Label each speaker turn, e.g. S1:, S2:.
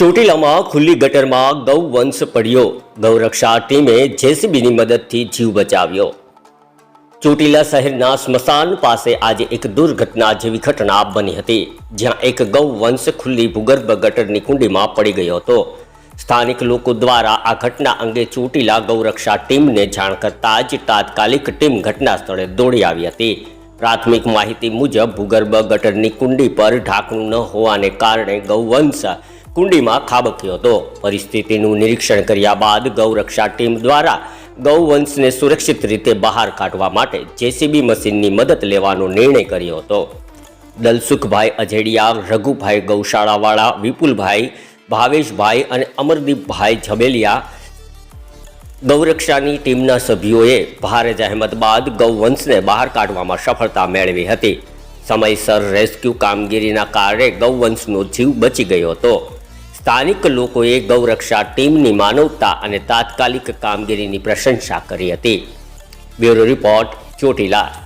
S1: ચોટીલામાં ખુલ્લી ગટરમાં ગૌવંશ પડ્યો. ગૌરક્ષા ટીમે જેસીબીની મદદથી જીવ બચાવ્યો. ચોટીલા શહેરના સ્મશાન પાસે આજે એક દુર્ઘટના જેવી ઘટના બની હતી, જ્યાં એક ગૌવંશ ખુલ્લી ભૂગર્ભ ગટરની કુંડીમાં પડી ગયો હતો. સ્થાનિક લોકો દ્વારા આ ઘટના અંગે ચોટીલા ગૌરક્ષા ટીમને જાણ કરતા જ તાત્કાલિક ટીમ ઘટના સ્થળે દોડી આવી હતી. પ્રાથમિક માહિતી મુજબ, ભૂગર્ભ ગટરની કુંડી પર ઢાંકણું ન હોવાને કારણે ગૌવંશ કુંડીમાં ખાબક્યો હતો. પરિસ્થિતિનું નિરીક્ષણ કર્યા બાદ ગૌરક્ષા ટીમ દ્વારા ગૌવંશને સુરક્ષિત રીતે બહાર કાઢવા માટે જેસીબી મશીનની મદદ લેવાનો નિર્ણય કર્યો હતો. દલસુખભાઈ અજેડિયા, રઘુભાઈ ગૌશાળાવાળા, વિપુલભાઈ, ભાવેશભાઈ અને અમરદીપભાઈ ઝબેલિયા ગૌરક્ષાની ટીમના સભ્યોએ ભારે જહેમત બાદ ગૌવંશને બહાર કાઢવામાં સફળતા મેળવી હતી. સમયસર રેસ્ક્યુ કામગીરીના કારણે ગૌવંશનો જીવ બચી ગયો હતો. સ્થાનિક લોકોએ ગૌરક્ષા ટીમની માનવતા અને તાત્કાલિક કામગીરીની પ્રશંસા કરી હતી. Bureau report Chotila.